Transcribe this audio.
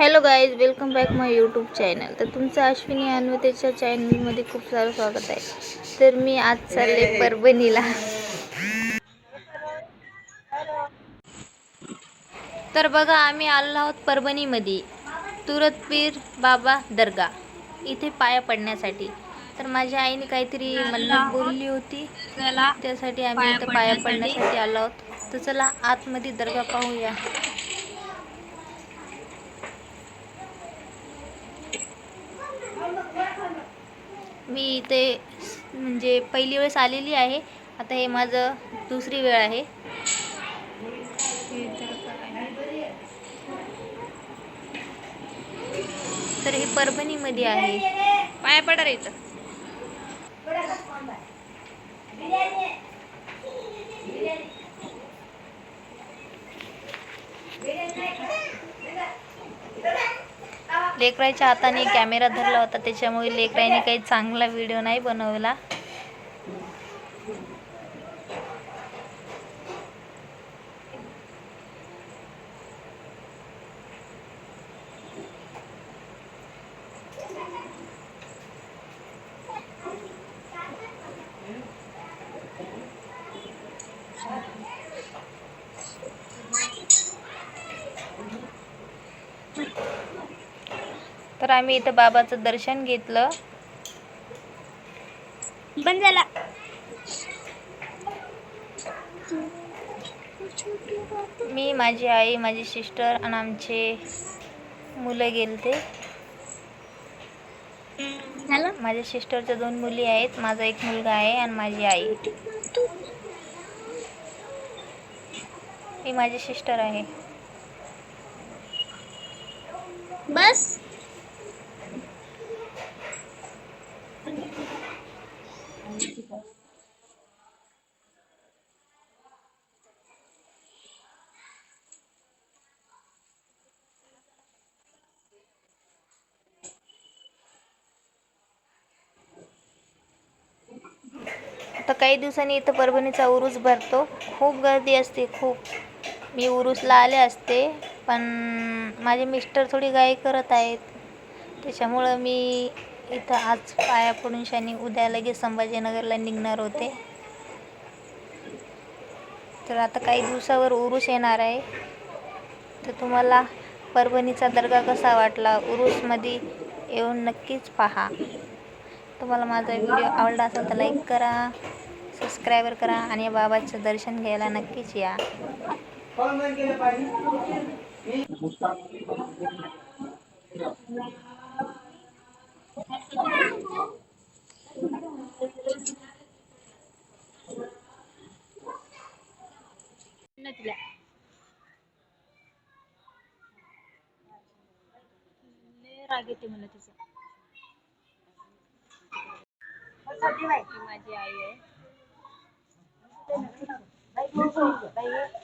Hello guys welcome back my YouTube channel तर तुमचं अश्विनी अन्वतेच्या चॅनलमध्ये खूप सारं स्वागत आहे. तर मी आज चालले परभणीला तर बघा आम्ही आलो आहोत परभणीमध्ये. तुरतपीर बाबा दर्गा. इथे पाया पडण्यासाठी. तर माझ्या आईने काहीतरी मन्नत बोलली होती. चला त्यासाठी आम्ही इथं पाया. पडण्यासाठी आलो आहोत. तर चला आतमध्ये दर्गा पाहूया. मी इथे म्हणजे पहिली वेळेस आलेली आहे. आता हे माझं दुसरी वेळ आहे. तर हे परभणीमध्ये आहे. पाया पडा रे इथं. लेकरायच्या हाताने कॅमेरा धरला होता त्याच्यामुळे लेकराईने काही चांगला व्हिडिओ नाही बनवला. तर आम्ही इथं बाबाचं दर्शन घेतलं. बंद झाला. मी माझी आई माझी सिस्टर आणि आमचे मुलं गेलते. माझ्या सिस्टरच्या दोन मुली आहेत. माझा एक मुलगा आहे आणि माझी आई. ही माझी सिस्टर आहे. बस. आता काही दिवसांनी इथं परभणीचा उरूस भरतो. खूप गर्दी असते खूप. मी उरूसला आले असते पण माझे मिस्टर थोडी गाई करत आहेत. त्याच्यामुळं मी इथं आज पाया पडून शानी उद्या लगेच संभाजीनगरला निघणार होते. तर आता काही दिवसावर उरूस येणार आहे. तर तुम्हाला परभणीचा दर्गा कसा वाटला? उरूसमध्ये येऊन नक्कीच पहा. तुम्हाला माझा व्हिडिओ आवडला असेल तर लाईक करा. सबस्क्राईबर करा आणि बाबाचं दर्शन घ्यायला नक्कीच या. राग येते मला तिचा. माझी आई आहे Đây là?